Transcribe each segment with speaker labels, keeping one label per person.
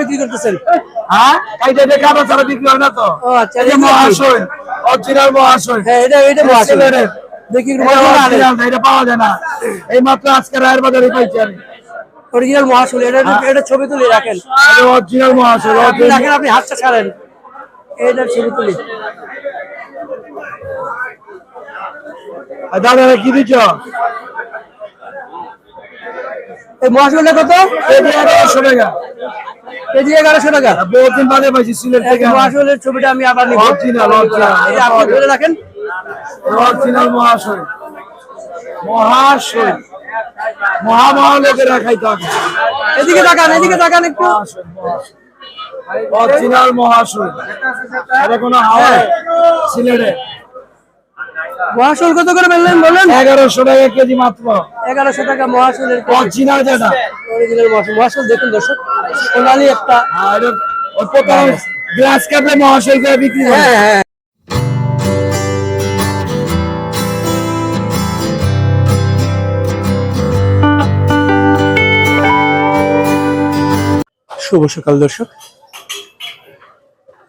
Speaker 1: বিক্রি করতেছেন?
Speaker 2: হ্যাঁ? এইটা বিক্রি হয় না তো?
Speaker 1: ও আচ্ছা এটা
Speaker 2: মহাশয় অরিজিনাল মহাশয়।
Speaker 1: হ্যাঁ এটা এটা মহাশয়। দেখি
Speaker 2: এটা পাওয়া যায় না। এই মাত্র আজকে রায়ের বাজারে পাইছি আমি।
Speaker 1: অরিজিনাল মহাশুল এটা এটা ছবি তুলে রাখেন।
Speaker 2: অরিজিনাল
Speaker 1: রাখেন আপনি হাতটা ছাড়েন। ছবি তুলি।
Speaker 2: দাদা কি দিচ্ছ?
Speaker 1: এই মহাশুলটা কত?
Speaker 2: এটা এগারোশো টাকা।
Speaker 1: কেজি এগারোশো টাকা।
Speaker 2: বহুত বাদে পাইছি সিলেট থেকে।
Speaker 1: মহাশুলের ছবিটা আমি আবার নিব।
Speaker 2: অরিজিনাল অরিজিনাল
Speaker 1: এই আপনি ধরে রাখেন।
Speaker 2: অরিজিনাল মহাশয়। মহাশয়। মহামহা লোকেরা খাইতে হবে
Speaker 1: এদিকে তাকান এদিকে তাকান একটু।
Speaker 2: অরিজিনাল মহাশয়। এটা কোনো হাওয়া সিলেটে।
Speaker 1: মহাশুল কত করে বললেন? বলেন
Speaker 2: এগারোশো টাকা কেজি মাত্র।
Speaker 1: এগারোশো টাকা মহাশুলের
Speaker 2: অরিজিনাল যেটা।
Speaker 1: অরিজিনাল মহাশুল। মহাশুল দেখুন দর্শক সোনালি একটা
Speaker 2: গ্লাস কাপে মহাশয় করে বিক্রি
Speaker 1: হ্যাঁ হ্যাঁ। শুভ সকাল দর্শক।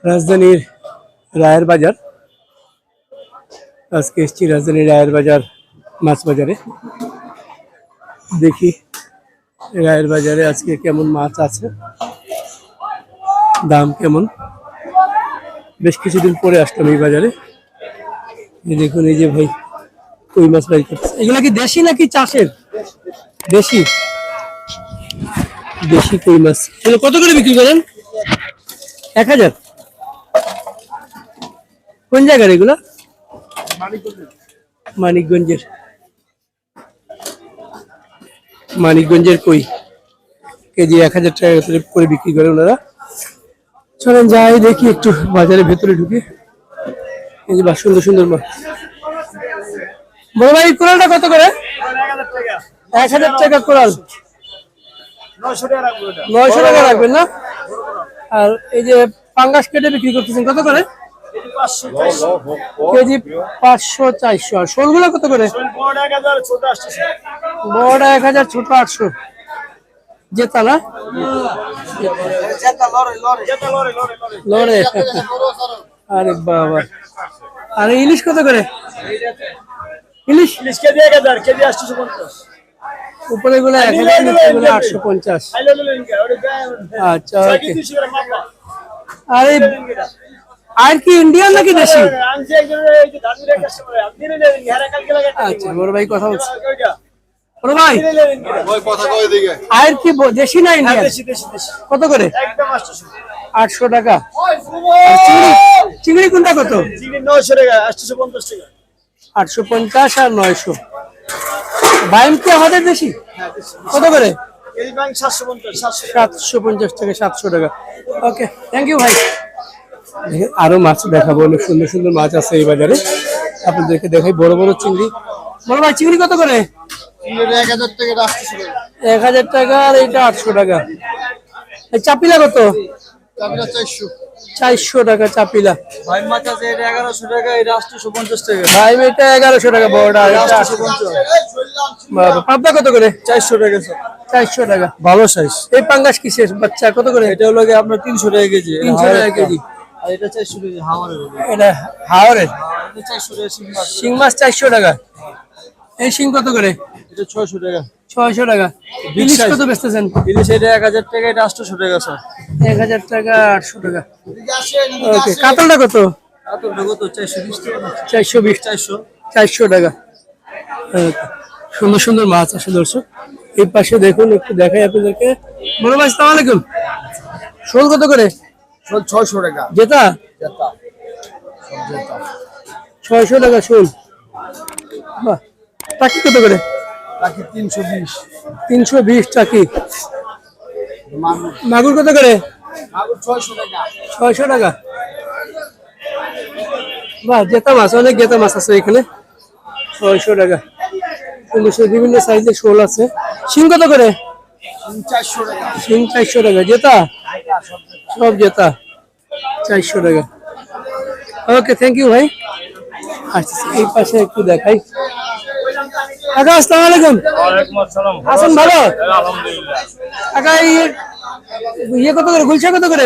Speaker 1: রাজধানীর রায়ের বাজার আজকে এসছি রাজধানীর রায়ের বাজার মাছ বাজারে দেখি রায়ের বাজারে আজকে কেমন মাছ আছে, দাম কেমন। বেশ কিছুদিন পরে আসলাম এই বাজারে। দেখুন, এই যে ভাই কই মাছ ভাই করছে এগুলো কি দেশি নাকি চাষের? দেশি। দেশি কই মাছ। এগুলো কত করে বিক্রি করেন? এক হাজার। কোন জায়গার এগুলো? মানিকগঞ্জের। মানিকগঞ্জের কই? কেজি এক হাজার টাকা করে করে বিক্রি করে ওনারা। চলেন যাই দেখি একটু বাজারের ভেতরে ঢুকে। এই যে বাহ, সুন্দর সুন্দর মাছ বড় ভাই কোরালটা কত করে? এক হাজার টাকা কোরাল। নয়শো টাকা রাখবেন না? আর এই যে পাঙ্গাস কেটে বিক্রি করতেছেন কত করে? কেজি পাঁচশো চারশো। আর শোলগুলো কত করে? বড়টা এক হাজার, ছোট আটশো। জেতা না? লড়ে। আরে বাবা। আর ইলিশ কত করে? ইলিশ? উপরে গুলো এক হাজার, নিচে গুলো আটশো পঞ্চাশ। আচ্ছা ওকে। আর আর কি ইন্ডিয়ান নাকি দেশি? আচ্ছা বড় ভাই কথা বলছি। বড় ভাই। আর কি দেশি না ইন্ডিয়ান কত করে? আটশো টাকা। চিংড়ি? কোনটা কত? আটশো পঞ্চাশ আর নয়শো। বাইম কি আমাদের দেশি? কত করে? সাতশো পঞ্চাশ থেকে সাতশো টাকা। ওকে থ্যাংক ইউ ভাই। আরও মাছ দেখাবো অনেক সুন্দর সুন্দর মাছ আছে এই বাজারে। আপনাদেরকে দেখাই বড় বড় চিংড়ি। বড় ভাই চিংড়ি কত করে? এক হাজার টাকা আর এইটা আটশো টাকা। এই চাপিলা কত? চারশো। টাকা চাপিলা।
Speaker 3: ভাই মাছ আছে এটা এগারোশো টাকা এটা পঞ্চাশ টাকা।
Speaker 1: ভাই এটা এগারোশো টাকা বড়টা
Speaker 3: পঞ্চাশ।
Speaker 1: কত করে?
Speaker 3: চারশো টাকা
Speaker 1: চারশো টাকা।
Speaker 3: ভালো সাইজ
Speaker 1: এই পাঙ্গাস কিসের বাচ্চা? কত করে?
Speaker 3: এটা হলো আপনার তিনশো টাকা কেজি।
Speaker 1: 300 টাকা কেজি।
Speaker 3: আর এটা চারশো
Speaker 1: এটা হাওড়ের
Speaker 3: টাকা শিং মাছ
Speaker 1: চারশো টাকা। এই শিং কত করে?
Speaker 3: এটা ছয়শো টাকা।
Speaker 1: ছয়শো টাকা। ইলিশ কত বেচতেছেন?
Speaker 3: ইলিশ এটা এক হাজার টাকা এটা আটশোশো টাকা স্যার।
Speaker 1: এক হাজার টাকা আটশো টাকা। ওকে কাতলটা কত?
Speaker 3: আতরটা কত? চারশো বিশ টাকা।
Speaker 1: চারশো বিশ।
Speaker 3: চারশো।
Speaker 1: চারশো টাকা। সুন্দর সুন্দর মাছ আছে দর্শক। এই পাশে দেখুন একটু দেখাই আপনাদেরকে। বড় সালাম আলাইকুম। শোল কত করে?
Speaker 2: ছয়শো টাকা।
Speaker 1: জেতা? ছয়শো টাকা শোল বাহ টাকি কত করে?
Speaker 2: তিনশো বিশ।
Speaker 1: তিনশো বিশ টাকি। মাগুর। কত করে?
Speaker 2: ছয়শো টাকা।
Speaker 1: বাহ জেতা মাছ অনেক জেতা মাছ আছে এখানে। ছয়শো টাকা। বিভিন্ন সাইজের শোল আছে। শিং কত করে?
Speaker 2: চারশো টাকা।
Speaker 1: চারশো টাকা। জেতা? সব জেতা। চারশো টাকা। ওকে থ্যাংক ইউ ভাই। আচ্ছা এই পাশে একটু দেখাই। কাকা আসসালামু আলাইকুম। আছেন ভালো? কাকা ইয়ে কত করে? গুলশা কত করে?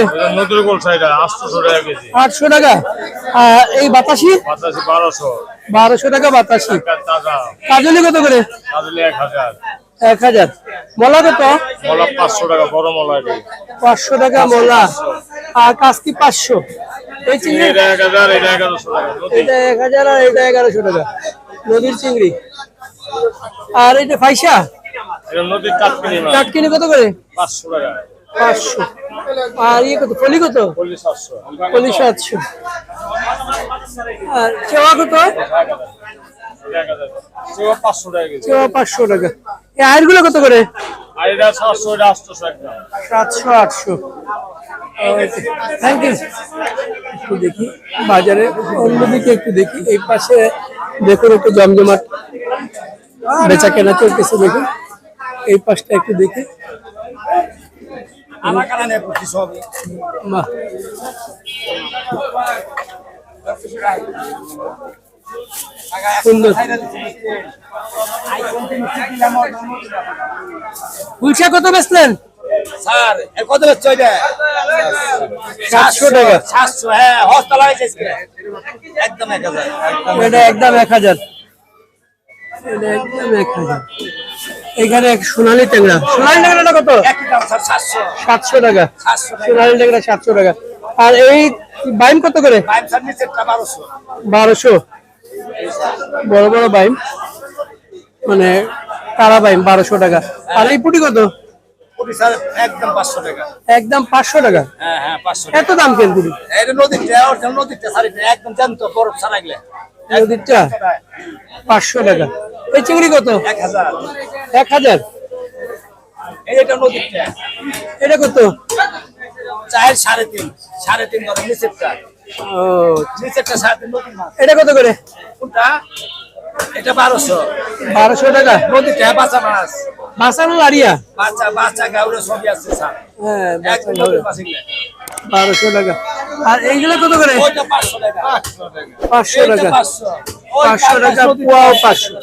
Speaker 1: আটশো টাকা আর এই বাতাসি?
Speaker 2: বাতাসি বারোশো।
Speaker 1: টাকা বাতাসি। কাজলি কত করে?
Speaker 2: এক হাজার।
Speaker 1: এক হাজার। মলা কত?
Speaker 2: মলা পাঁচশো টাকা বড় মলা
Speaker 1: পাঁচশো টাকা মলা। আর কাজকি পাঁচশো? এই চিংড়ি?
Speaker 2: এটা এক হাজার এটা এগারোশো
Speaker 1: আর এটা এগারোশো টাকা। নদীর চিংড়ি। আর এটা ফাইসা চাটকিনি কত করে?
Speaker 2: পাঁচশো টাকা।
Speaker 1: পাঁচশো। আর ইয়ে কত? ফলি কত?
Speaker 2: সাতশো।
Speaker 1: সাতশো। আর চেওয়া কত? চেওয়া পাঁচশো টাকা এই কত করে?
Speaker 2: সাতশো
Speaker 1: আটশো। থ্যাংক ইউ একটু দেখি বাজারে অন্যদিকে একটু দেখি এই পাশে দেখুন একটু জমজমাট বেচা কেনা চলতেছে দেখুন। এই পাশটা একটু দেখি। বাহ। সুন্দর। কত বেচলেন?
Speaker 3: স্যার কত ওইটা?
Speaker 1: সাতশো টাকা।
Speaker 3: সাতশো হ্যাঁ একদম এক হাজার।
Speaker 1: এটা একদম এক হাজার। এটা একদম এক হাজার। এখানে সোনালি ট্যাংরা। সোনালি ট্যাংরাটা কত?
Speaker 3: সাতশো।
Speaker 1: টাকা। সোনালি ট্যাংরা সাতশো টাকা। আর এই বাইম কত করে?
Speaker 3: বারোশো।
Speaker 1: বড় বড় বাইম। মানে কারা বাইম? বারোশো টাকা। আর এই পুটি কত?
Speaker 3: একদম পাঁচশো টাকা।
Speaker 1: টাকা?
Speaker 3: হ্যাঁ হ্যাঁ পাঁচশো
Speaker 1: এত দাম কেন পুটি?
Speaker 3: নদীরটা
Speaker 1: পাঁচশো টাকা। এই চিংড়ি কত?
Speaker 3: এক হাজার। এটা
Speaker 1: কত?
Speaker 3: চার সাড়ে তিন সাড়ে তিন নিচেরটা।
Speaker 1: এটা কত করে?
Speaker 3: এটা বারোশো।
Speaker 1: বারোশো টাকা।
Speaker 3: নদীরটা বাচ্চা মাছ।
Speaker 1: বাসানো লাড়িয়া
Speaker 3: বাচ্চা বাচ্চা গাউরে সবই আছে স্যার।
Speaker 1: হ্যাঁ। বারোশো টাকা। আর এইগুলো কত করে?
Speaker 3: পাঁচশো টাকা।
Speaker 1: পাঁচশো টাকা।
Speaker 3: পাঁচশো।
Speaker 1: পাঁচশো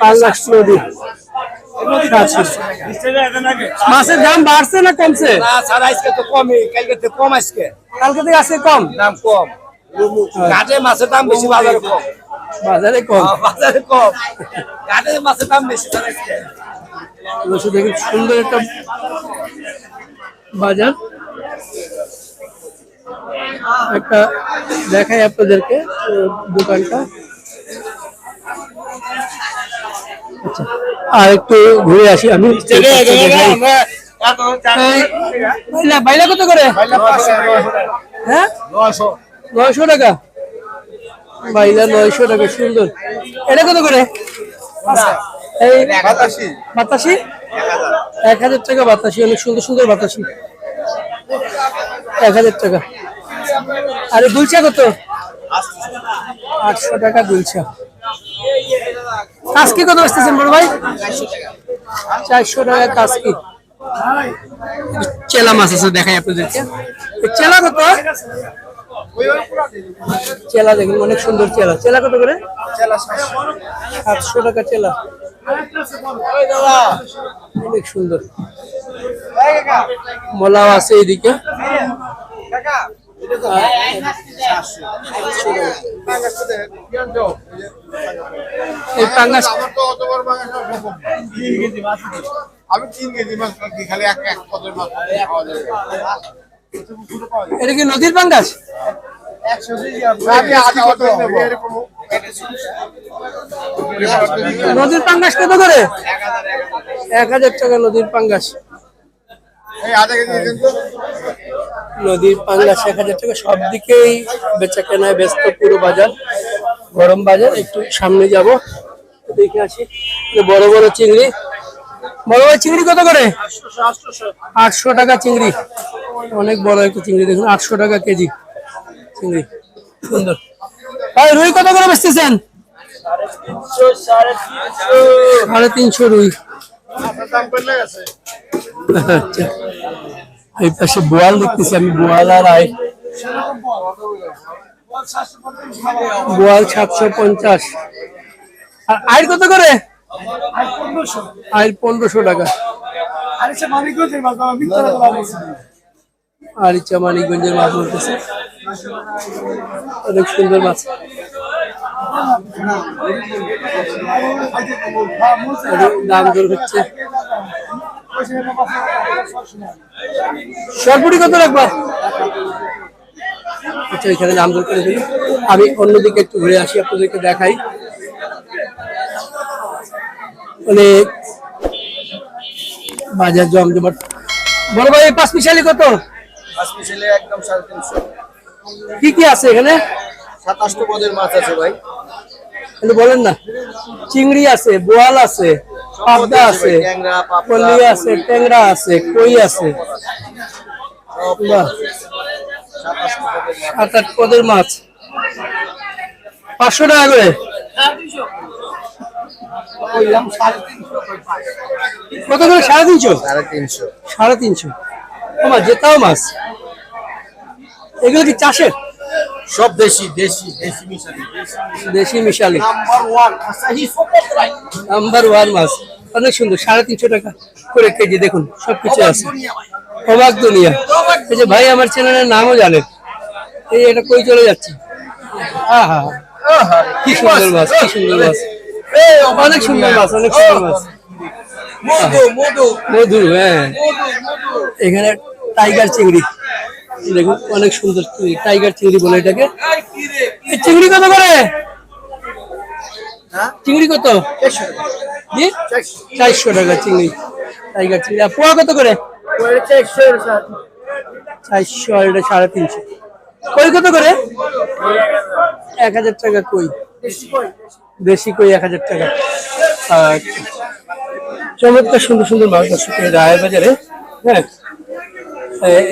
Speaker 1: পাল্লাস নদী। মাছের দাম বাড়ছে না কমছে?
Speaker 3: না স্যার আজকে তো কমই কালকে তো কম আজকে।
Speaker 1: কালকে থেকে আছে কম?
Speaker 3: দাম কম। ঘাটে মাছের দাম বেশি বাজারে কম।
Speaker 1: বাজারে কম?
Speaker 3: হ্যাঁ, বাজারে কম। ঘাটে মাছের দাম বেশি আজকে।
Speaker 1: দেখুন সুন্দর একটা বাজার। একটা দেখাই আপনাদেরকে দোকানটা। আচ্ছা। আর একটু ঘুরে আসি আমি। বাইলা কত করে? হ্যাঁ? নয়শো টাকা। বাইলা নয়শো টাকা, সুন্দর। এটা কত করে? এই বাতাসি? এক হাজার টাকা বাতাসি, অনেক সুন্দর সুন্দর বাতাসি। এক হাজার টাকা। আরে, দুলচা কত? আটশো টাকা দুলচা। কাসকি কত আসতেছেন বড় ভাই? চারশো টাকা কাসকি চেলা মাছ আছে, দেখাই আপনাদেরকে। চেলা কত? চেলা দেখুন, অনেক সুন্দর চেলা। চেলা কত করে? সাতশো টাকা চেলা। অনেক সুন্দর। মলাও আছে এইদিকে।
Speaker 4: আমি তিন কেজি মাছ খালি এক এক পদের মাছ খাওয়া যাবে
Speaker 1: এটা কি নদীর পাঙ্গাস? নদীর পাঙ্গাস কত করে? এক হাজার টাকা নদীর পাঙ্গাস।
Speaker 4: এই আধা কেজি দিন তো।
Speaker 1: নদীর এক হাজার টাকা সব দিকেই বেচা কেনায় ব্যস্ত পুরো বাজার, গরম বাজার। একটু সামনে যাব, দেখে আসি। বড় বড় চিংড়ি। বড় বড় চিংড়ি কত করে? আটশো টাকা চিংড়ি। অনেক বড় একটা চিংড়ি, দেখুন, আটশো টাকা কেজি চিংড়ি। সুন্দর। ভাই, রুই কত করে বেচতেছেন? সাড়ে তিনশো রুই। আচ্ছা। এই পাশে বোয়াল দেখতেছি আমি, বোয়াল আর আয় বোয়াল সাতশো পঞ্চাশ। আর আয়ের কত করে? আয়ের পনেরোশো টাকা।
Speaker 2: আরে সে মানিকগঞ্জের মাছ বাবা মিথ্যা কথা বলছি
Speaker 1: আর ইচ্ছা মানিকগঞ্জের মাছ বলতেছে। অনেক সুন্দর মাছ। দাম দর হচ্ছে। সরপুরি কত রাখবা। আচ্ছা এখানে দাম দর করে দিল আমি অন্যদিকে একটু ঘুরে আসি আপনাদেরকে দেখাই। অনেক বাজার জমজমাট। বড় ভাই পাঁচ মিশালি কত? কি কি আছে এখানে?
Speaker 3: সাতাশটো পদের মাছ আছে ভাই।
Speaker 1: একটু বলেন না চিংড়ি আছে বোয়াল আছে পাবদা আছে
Speaker 3: ট্যাংরা,
Speaker 1: আছে ট্যাংরা আছে কই আছে? বাহ,
Speaker 3: পদের মাছ
Speaker 1: সাত আট পদের মাছ। পাঁচশো টাকা করে? কত করে? সাড়ে তিনশো?
Speaker 3: সাড়ে তিনশো।
Speaker 1: সাড়ে তিনশো। আমার জেতাও মাছ। এগুলো কি চাষের?
Speaker 3: সব দেশি দেশি দেশি মিশালি
Speaker 1: দেশি মিশালি।
Speaker 3: নাম্বার ওয়ান
Speaker 1: নাম্বার ওয়ান মাছ। অনেক সুন্দর সাড়ে তিনশো টাকা করে কেজি দেখুন সবকিছু আছে। অবাক দুনিয়া। এই যে ভাই আমার চ্যানেলের নামও জানেন। এই এটা কই চলে যাচ্ছে? আহা কি সুন্দর মাছ? কি সুন্দর মাছ। অনেক সুন্দর মাছ অনেক সুন্দর মাছ।
Speaker 3: মধু মধু।
Speaker 1: হ্যাঁ। এখানে টাইগার চিংড়ি। দেখুন অনেক সুন্দর টাইগার চিংড়ি বলে এটাকে। চিংড়ি কত করে? চিংড়ি কত? চারশো টাকা। চিংড়ি টাইগার চিংড়ি। আর পোয়া কত করে? চারশো আর এটা সাড়ে তিনশো। কই কত করে? এক হাজার টাকা কই? দেশি কই? এক হাজার টাকা। আচ্ছা। চমৎকার সুন্দর সুন্দর মাছ এই রায়ের বাজারে হ্যাঁ?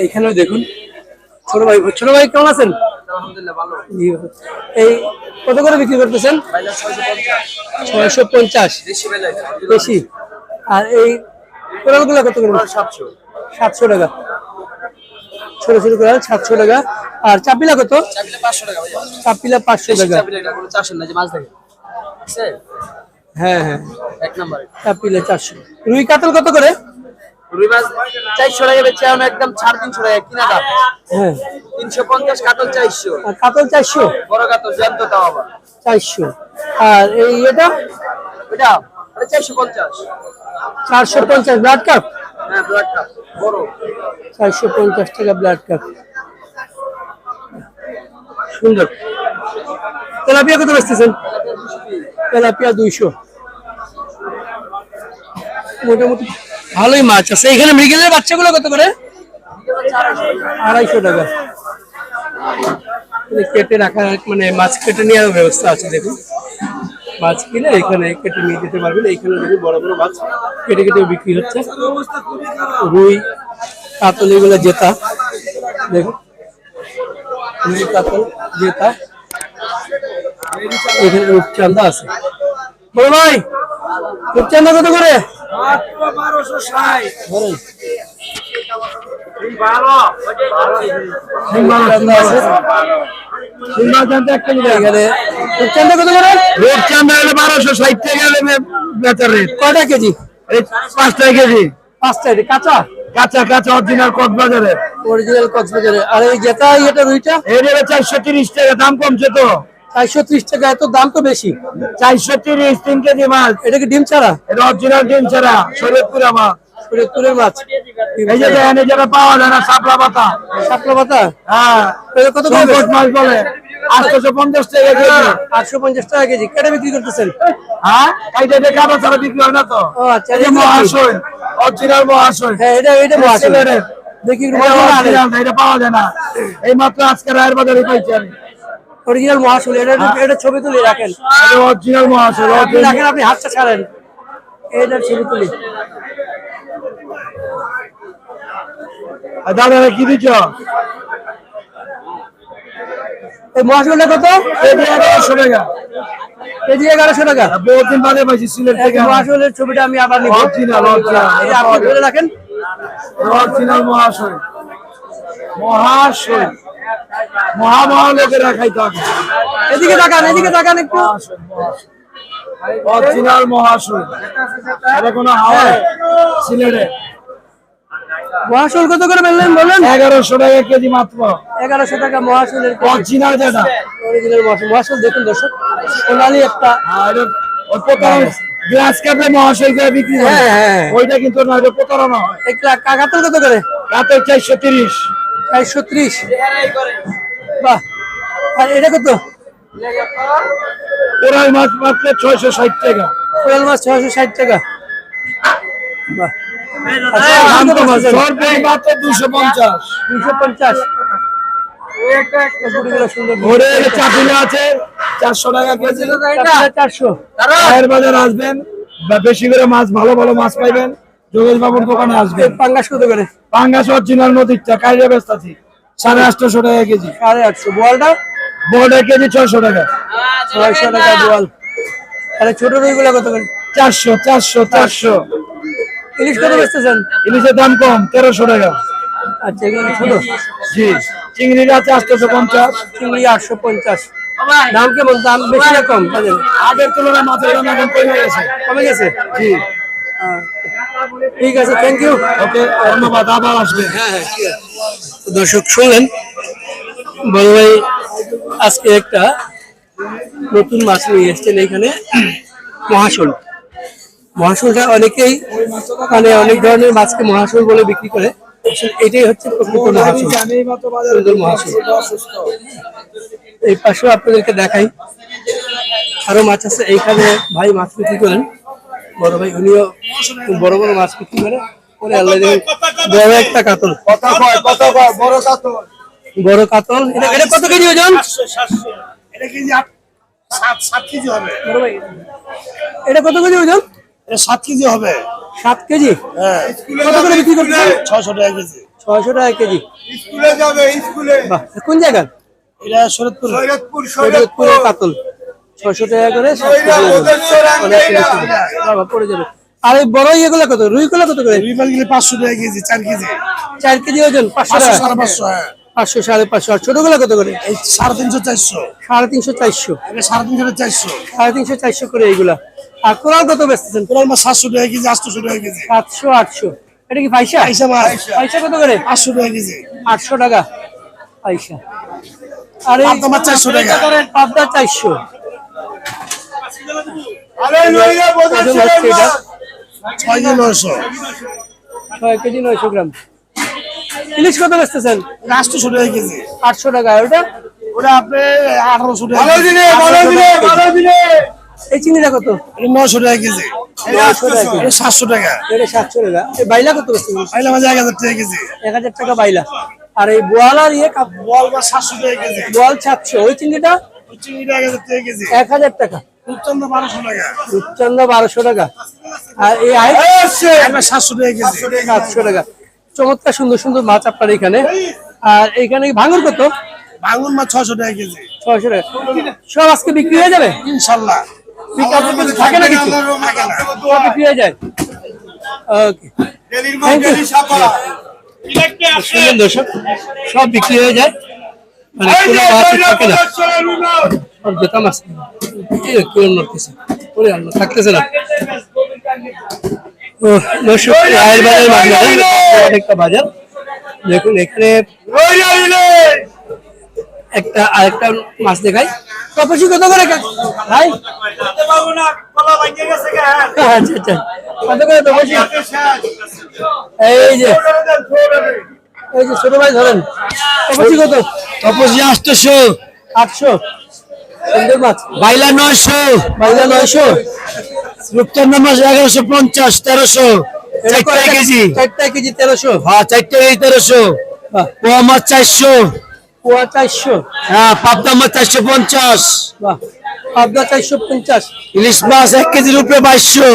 Speaker 1: এখানেও দেখুন ছোট ভাই ছোট ভাই কেমন আছেন? এই কত করে বিক্রি করতেছেন?
Speaker 3: ছয়শো পঞ্চাশ।
Speaker 1: বেশি। আর এই কোরালগুলো কত করে?
Speaker 3: সাতশো
Speaker 1: সাতশো টাকা। ছোট ছোট কোরাল সাতশো টাকা। আর চাপিলা কত? চাপিলা পাঁচশো টাকা। হ্যাঁ হ্যাঁ।
Speaker 3: এক নাম্বার।
Speaker 1: চাপিলা চারশো। রুই কাতল কত করে?
Speaker 3: রুই মাছ চারশো টাকা বেচে আমি একদম সাড়ে তিনশো টাকা কিনা দাম?
Speaker 1: হ্যাঁ।
Speaker 3: তিনশো পঞ্চাশ কাতল চারশো।
Speaker 1: আর কাতল চারশো?
Speaker 3: বড় কাতল জ্যান্ত তাও আবার।
Speaker 1: চারশো। আর এই এটা?
Speaker 3: ওটা চারশো পঞ্চাশ।
Speaker 1: চারশো পঞ্চাশ ব্লাড কাপ?
Speaker 3: হ্যাঁ ব্লাড কাপ বড়।
Speaker 1: চারশো পঞ্চাশ টাকা ব্লাড কাপ। সুন্দর। তেলাপিয়া কত বেচতেছেন? তেলাপিয়া দুইশো। মোটামুটি ভালোই মাছ আছে। এখানে মৃগেলের বাচ্চাগুলো কত করে? আড়াইশো টাকা। কেটে রাখা মানে মাছ কেটে নেওয়ার ব্যবস্থা আছে দেখুন। মাছ কিনে এখানে কেটে নিয়ে যেতে পারবেন। এইখানে দেখুন বড় বড় মাছ কেটে কেটে বিক্রি হচ্ছে। রুই, কাতল, এগুলো জেতা। দেখুন। রুই, কাতল, জেতা। এখানে রূপচান্দা আছে। বড় ভাই রূপচান্দা কত করে?
Speaker 2: বারোশো ষাট। বারোশো। ষাট টাকা হলে বেচার রেট।
Speaker 1: কয়টা কেজি?
Speaker 2: এই পাঁচ টাকা কেজি।
Speaker 1: পাঁচটা এটা কাঁচা?
Speaker 2: কাঁচা কাঁচা অরিজিনাল কক্সবাজারে
Speaker 1: অরিজিনাল কক্সবাজারে আর এই যেটা এটা রুইটা?
Speaker 2: এর চারশো তিরিশ টাকা দাম কমছে তো।
Speaker 1: চারশো ত্রিশ টাকা এত দাম তো বেশি।
Speaker 2: চারশো তিরিশ তিন কেজি মাছ।
Speaker 1: এটা কি ডিম ছাড়া?
Speaker 2: এটা অরিজিনাল ডিম ছাড়া শরীয়তপুরা মাছ।
Speaker 1: ফরিদপুরের মাছ।
Speaker 2: এই যে দেখেন এই যেটা পাওয়া যায় না সাপলা পাতা।
Speaker 1: শাপলা পাতা?
Speaker 2: হ্যাঁ।
Speaker 1: কত
Speaker 2: মাছ বলে। আটশোশো পঞ্চাশ টাকা কেজি।
Speaker 1: আটশো পঞ্চাশ টাকা কেজি। কেটে বিক্রি করতেছেন?
Speaker 2: হ্যাঁ? কাইটা এটা কাটা ছাড়া বিক্রি হয় না তো।
Speaker 1: আচ্ছা
Speaker 2: এই যে মহাশয় অরিজিনাল মহাশয়।
Speaker 1: হ্যাঁ এটা এটা দেখি
Speaker 2: এটা পাওয়া যায় না। এই মাত্র আজকে রায়ের বাজারে পাইছি আমি।
Speaker 1: অরিজিনাল মহাশুল এটা এটা ছবি তুলে রাখেন।
Speaker 2: এটা অরিজিনাল
Speaker 1: আপনি রাখেন আপনি হাতটা ছাড়েন। এটার ছবি তুলি।
Speaker 2: দাদা কি দিচ্ছ?
Speaker 1: এই মহাশুলটা কত?
Speaker 2: এগারোশো টাকা।
Speaker 1: কেজি এগারোশো টাকা।
Speaker 2: বহুত দিন বাদে পাইছি সিলেট থেকে।
Speaker 1: মহাশুলের ছবিটা আমি আবার নিব।
Speaker 2: অরিজিনাল অরিজিনাল
Speaker 1: ধরে রাখেন।
Speaker 2: অরিজিনাল মহাশয় মহাশয়। মহা মহা লোকেরা খাইতে হবে
Speaker 1: এদিকে তাকান এদিকে তাকান একটু।
Speaker 2: অরিজিনাল মহাশয়। এটা কোনো হাওয়ায় সিলেটে।
Speaker 1: মহাশোল কত করে বললেন বলেন?
Speaker 2: এগারোশো টাকা কেজি মাত্র।
Speaker 1: এগারোশো টাকা মহাশোলের
Speaker 2: অরিজিনাল যেটা।
Speaker 1: অরিজিনাল মহাশোল মহাশোল দেখুন দর্শক সোনালি একটা
Speaker 2: আর ওই গ্লাস কাপে মহাশয় করে বিক্রি করে।
Speaker 1: হ্যাঁ, হ্যাঁ।
Speaker 2: ওইটা কিন্তু না প্রতারণা হয়।
Speaker 1: একটা কাকাতল কত করে?
Speaker 2: রাতে চারশো তিরিশ।
Speaker 1: চারশো ত্রিশ। বাহ। আর এটা কত?
Speaker 2: ওরাই মাছ মাত্র ছয়শো ষাট টাকা।
Speaker 1: কোরাল মাছ ছয়শো ষাট টাকা। বাহ। আচ্ছা,
Speaker 2: দুশো পঞ্চাশ।
Speaker 1: দুশো পঞ্চাশ।
Speaker 2: আছে চারশো টাকা কেজি।
Speaker 1: চারশো।
Speaker 2: বাজার আসবেন বা বেশি করে মাছ ভালো ভালো মাছ পাইবেন। যোগেশ বাবুর দোকানে আসবেন।
Speaker 1: পাঙ্গাস কত করে?
Speaker 2: পাঙ্গাস অরিজিনাল নদীরটা কাইরে ব্যস্ত আছি। সাড়ে আটশো টাকা কেজি।
Speaker 1: সাড়ে আটশো। বোয়ালটা
Speaker 2: বড়টা কেজি ছয়শো টাকা।
Speaker 1: ছয়শো টাকা বোয়াল। তাহলে ছোট রুইগুলো কত করে?
Speaker 2: চারশো চারশো চারশো।
Speaker 1: ইলিশ কত বেচতেছেন?
Speaker 2: ইলিশের দাম কম তেরোশো টাকা।
Speaker 1: আচ্ছা এগুলো ছোট?
Speaker 2: জি। চিংড়ির আছে আটশোশো পঞ্চাশ।
Speaker 1: চিংড়ি আটশো পঞ্চাশ। দাম কেমন? দাম বেশি না কম?
Speaker 2: আগের তুলনায় মাছের দাম এখন কমে গেছে।
Speaker 1: কমে গেছে?
Speaker 2: জি।
Speaker 1: আহ, ঠিক আছে থ্যাংক ইউ
Speaker 2: ওকে ধন্যবাদ আবার আসবে।
Speaker 1: হ্যাঁ হ্যাঁ দর্শক শুনলেন? বড় ভাই আজকে একটা নতুন মাছ নিয়ে এসেছেন এখানে মহাশোল। মহাশোলটা অনেকেই মানে অনেক ধরনের মাছকে মহাশোল বলে বিক্রি করে। এটাই হচ্ছে প্রকৃত মহাশোল সুন্দর মহাশোল। এই পাশেও আপনাদেরকে দেখাই। আরও মাছ আছে এইখানে ভাই মাছ বিক্রি করেন। বড় ভাই উনিও বড় বড় মাছ বিক্রি করে। ওরে আল্লাহ দেখেন বড় একটা কাতল।
Speaker 4: কথা কয় কথা কয় বড় কাতল।
Speaker 1: বড় কাতল। এটা এটা কত কেজি ওজন?
Speaker 4: এটা কেজি আট সাত সাত কেজি হবে।
Speaker 1: বড় ভাই এটা কত কেজি ওজন?
Speaker 4: এটা সাত কেজি হবে।
Speaker 1: সাত কেজি?
Speaker 4: হ্যাঁ।
Speaker 1: কত করে বিক্রি করছেন?
Speaker 4: ছয়শো টাকা কেজি।
Speaker 1: ছয়শো টাকা কেজি।
Speaker 4: স্কুলে যাবে স্কুলে।
Speaker 1: বাহ কোন জায়গার?
Speaker 4: এটা শরৎপুর। সৈয়দপুর
Speaker 1: শরীয়তপুরের কাতল। ছয়শো টাকা করে পড়ে যাবে। আর এই বড় ইয়েগুলো কত? রুইগুলো কত করে?
Speaker 4: মাল গেলে পাঁচশো টাকা কেজি চার কেজি।
Speaker 1: চার কেজি ওজন পাঁচশো টাকা?
Speaker 4: সাড়ে পাঁচশো হ্যাঁ।
Speaker 1: পাঁচশো সাড়ে পাঁচশো। আর ছোটগুলো কত করে?
Speaker 4: সাড়ে তিনশো চারশো।
Speaker 1: সাড়ে তিনশো চারশো।
Speaker 4: সাড়ে তিনশো চারশো?
Speaker 1: সাড়ে তিনশো চারশো করে এইগুলা। আর কোরাল কত বেচতেছেন?
Speaker 4: কোরাল মাছ সাতশো টাকা কেজি আটশো টাকা কেজি।
Speaker 1: সাতশো আটশো। এটা কি পয়সা
Speaker 4: পয়সা মাছ।
Speaker 1: পয়সা কত করে?
Speaker 4: পাঁচশো টাকা কেজি।
Speaker 1: আটশো টাকা। পয়সা আর এই
Speaker 4: পাবদা মাছ 400 টাকা।
Speaker 1: পাবদা চারশো।
Speaker 4: ছয় কেজি নয়শো।
Speaker 1: ছয় কেজি নয়শো গ্রাম। ইলিশ কত বেচতেছেন?
Speaker 4: আটশো টাকা কেজি।
Speaker 1: আটশো টাকা ওটা?
Speaker 4: ওটা আপনি আঠারোশো টাকা
Speaker 2: ভালো দিনে ভালো দিনে ভালো দিনে
Speaker 1: এই চিংড়িটা কত?
Speaker 4: নশো টাকা কেজি। সাতশো টাকা।
Speaker 1: এটা সাতশো টাকা। এই বাইলা কত
Speaker 4: পাইলে মাঝে এক হাজার টাকা কেজি।
Speaker 1: এক হাজার টাকা বাইলা। আর এই বোয়াল আর ইয়ে কাপ
Speaker 4: বল সাতশো টাকা কেজি।
Speaker 1: বোয়াল সাতশো। ওই চিংড়িটা
Speaker 4: এক হাজার টাকা। বারোশো টাকা।
Speaker 1: আর এই
Speaker 4: সাতশো টাকা
Speaker 1: সাতশো টাকা চমৎকার সুন্দর সুন্দর মাছ আপনার এখানে। আর এখানে ভাঙর কত?
Speaker 4: ভাঙুন মাছ ছশো টাকা কেজি।
Speaker 1: ছয়শো টাকা। সব আজকে বিক্রি হয়ে যাবে?
Speaker 4: ইনশাল্লাহ।
Speaker 1: থাকে না কিছু? বিক্রি হয়ে যায়। ওকে। থ্যাংক ইউ দর্শক। সব বিক্রি হয়ে যায়। মানে কোনো মাছই থাকে না। সব মাছ কেউ নড়তেছে। ওরে আল্লাহ থাকতেছে না। ও বাজার বাজার একটা বাজার। দেখুন এখানে একটা আরেকটা মাছ দেখাই। তপসি কত করে ভাই? আচ্ছা আচ্ছা। কত করে এই যে। এই যে ছোট ভাই ধরেন তপসি কত?
Speaker 2: তপসি আটশো।
Speaker 1: আটশো। সুন্দর মাছ
Speaker 2: বাইলা নয়শো।
Speaker 1: বাইলা নয়শো।
Speaker 2: রূপচন্দ্র মাছ এগারোশো পঞ্চাশ তেরোশো। চারটা কেজি।
Speaker 1: চারটা কেজি তেরোশো।
Speaker 2: হ্যাঁ চারটা কেজি তেরোশো।
Speaker 1: বাহ,
Speaker 2: পোয়া মাছ চারশো।
Speaker 1: পোয়া চারশো।
Speaker 2: হ্যাঁ পাবদা মাছ চারশো পঞ্চাশ।
Speaker 1: বাহ। পাবদা চারশো পঞ্চাশ।
Speaker 2: ইলিশ মাছ এক কেজির উপরে বাইশশো।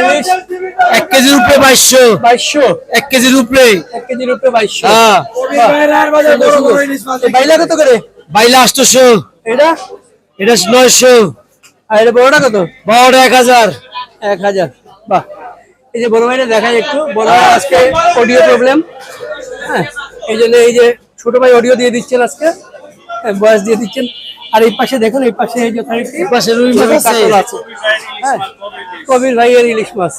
Speaker 1: ইলিশ
Speaker 2: এক কেজির উপরে বাইশশো।
Speaker 1: বাইশশো।
Speaker 2: এক কেজির উপরে।
Speaker 1: এক কেজির উপরে বাইশশো।
Speaker 2: হ্যাঁ।
Speaker 1: বাইলা কত করে?
Speaker 2: বাইলা আটশোশো
Speaker 1: এটা?
Speaker 2: এটা নয়শো।
Speaker 1: আর এটা বড়টা কত?
Speaker 2: বারোটা এক হাজার।
Speaker 1: এক হাজার। বাহ। এই যে বড় ভাইটা দেখাই একটু। বড় ভাই আজকে অডিও প্রবলেম হ্যাঁ। এই জন্য এই যে ছোট ভাই অডিও দিয়ে দিচ্ছেন আজকে। বয়স দিয়ে দিচ্ছেন। আর এই পাশে দেখুন এই পাশে এই যথারীতি
Speaker 3: পাশে রুই মাছ আছে।
Speaker 1: হ্যাঁ কবির ভাইয়ের ইলিশ মাছ।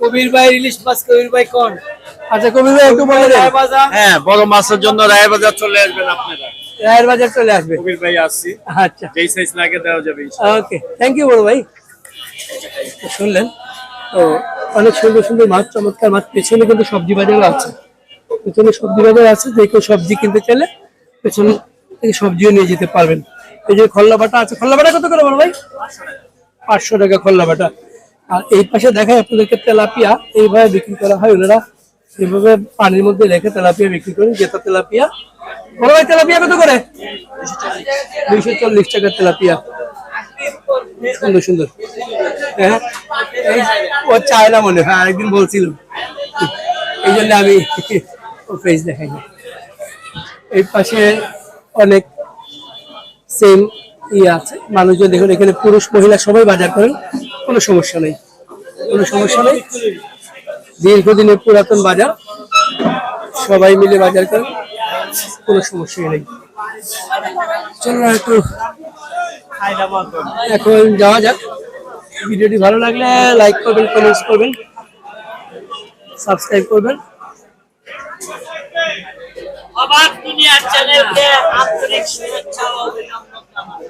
Speaker 3: কবির ভাই ইলিশ মাছ কবির ভাই কোন?
Speaker 1: আচ্ছা কবির ভাই একটু বলে
Speaker 5: হ্যাঁ বড় মাছের জন্য রায় বাজার চলে আসবেন আপনারা।
Speaker 1: রায়ের বাজার চলে আসবে।
Speaker 5: কবির ভাই আসছি।
Speaker 1: আচ্ছা।
Speaker 5: যেই সাইজ লাগে দেওয়া যাবে
Speaker 1: ওকে থ্যাংক ইউ বড় ভাই। শুনলেন? তো অনেক সুন্দর সুন্দর মাছ চমৎকার মাছ। পেছনে কিন্তু সবজি বাজারও আছে। পেছনে সবজি বাজার আছে যে কেউ সবজি কিনতে চাইলে পেছনে থেকে সবজিও নিয়ে যেতে পারবেন। এই যে খল্লা বাটা আছে খল্লা বাটা কত করে বড় ভাই? পাঁচশো টাকা খল্লা বাটা। আর এই পাশে দেখায় আপনাদেরকে তেলাপিয়া। এইভাবে বিক্রি করা হয় ওনারা। এইভাবে পানির মধ্যে রেখে তেলাপিয়া বিক্রি করেন। জেতা তেলাপিয়া। বড় ভাই, তেলাপিয়া কত করে? দুইশো চল্লিশ টাকা তেলাপিয়া। সুন্দর সুন্দর। হ্যাঁ? ও চায় না মনে হয়, আরেকদিন বলছিল এই জন্য আমি পেজ দেখাই। এই পাশে অনেক সেম ইয়ে আছে। মানুষজন দেখুন, এখানে পুরুষ, মহিলা সবাই বাজার করেন, কোনো সমস্যা নেই। কোনো সমস্যা নেই। দীর্ঘদিনের পুরাতন বাজার, সবাই মিলে বাজার করেন, কোনো সমস্যাই নেই। চলো একটু এখন যাওয়া যাক। ভিডিওটি ভালো লাগলে লাইক করবেন কমেন্টস করবেন সাবস্ক্রাইব করবেন।
Speaker 3: আবার দুনিয়া চ্যানেলকে আন্তরিক শুভেচ্ছা ও অভিনন্দন জানাই